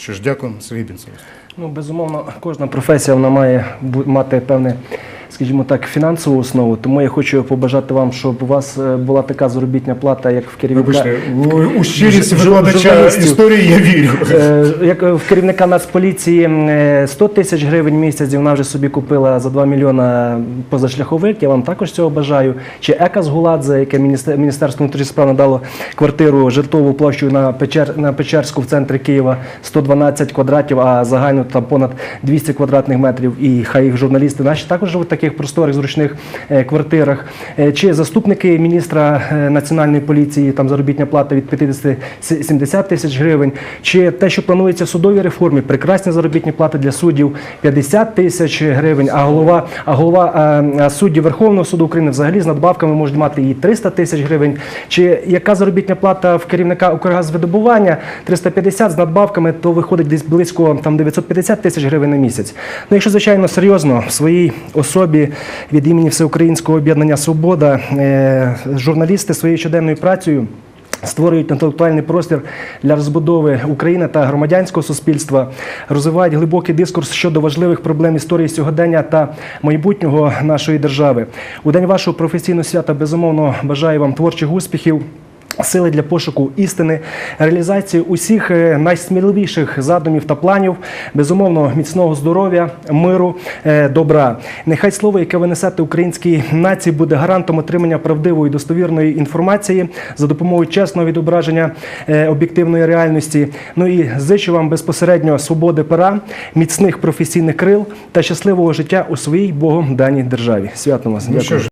Що ж, дякую, Сергій Бінцев. Ну, безумовно, кожна професія вона має мати певне, скажімо так, фінансову основу. Тому я хочу побажати вам, щоб у вас е, була така заробітня плата, як в керівника. Вибачте, у- щирість викладача історії я вірю. Е, Як в керівника Нацполіції е, 100 тисяч гривень місяць, і вона вже собі купила за 2 мільйона позашляховик. Я вам також цього бажаю. Чи Ека Згуладзе, яке міністер- Міністерство внутрішніх справ надало квартиру житлову площею на, Печер, на Печерську в центрі Києва 112 квадратів, а загально там понад 200 квадратних метрів. І хай їх журналісти наші також живуть в таких просторих, зручних е, квартирах. Е, Чи заступники міністра е, національної поліції, там заробітня плата від 50-70 тисяч гривень, чи те, що планується в судовій реформі, прекрасні заробітні плати для суддів 50 тисяч гривень, а голова, а голова суддів Верховного суду України взагалі з надбавками можуть мати і 300 тисяч гривень. Чи яка заробітня плата в керівника Укргазвидобування 350 з надбавками, то виходить десь близько там 950 тисяч гривень на місяць. Ну, якщо звичайно серйозно в своїй особі від імені Всеукраїнського об'єднання Свобода е, журналісти своєю щоденною працею. Створюють інтелектуальний простір для розбудови України та громадянського суспільства, розвивають глибокий дискурс щодо важливих проблем історії сьогодення та майбутнього нашої держави. У день вашого професійного свята безумовно бажаю вам творчих успіхів. Сили для пошуку істини, реалізації усіх е, найсміливіших задумів та планів, безумовно, міцного здоров'я, миру, е, добра. Нехай слово, яке ви несете українській нації, буде гарантом отримання правдивої достовірної інформації за допомогою чесного відображення е, об'єктивної реальності. Ну і зичу вам безпосередньо свободи пера, міцних професійних крил та щасливого життя у своїй Богом даній державі. Святом вас. Ну Дякую. ж,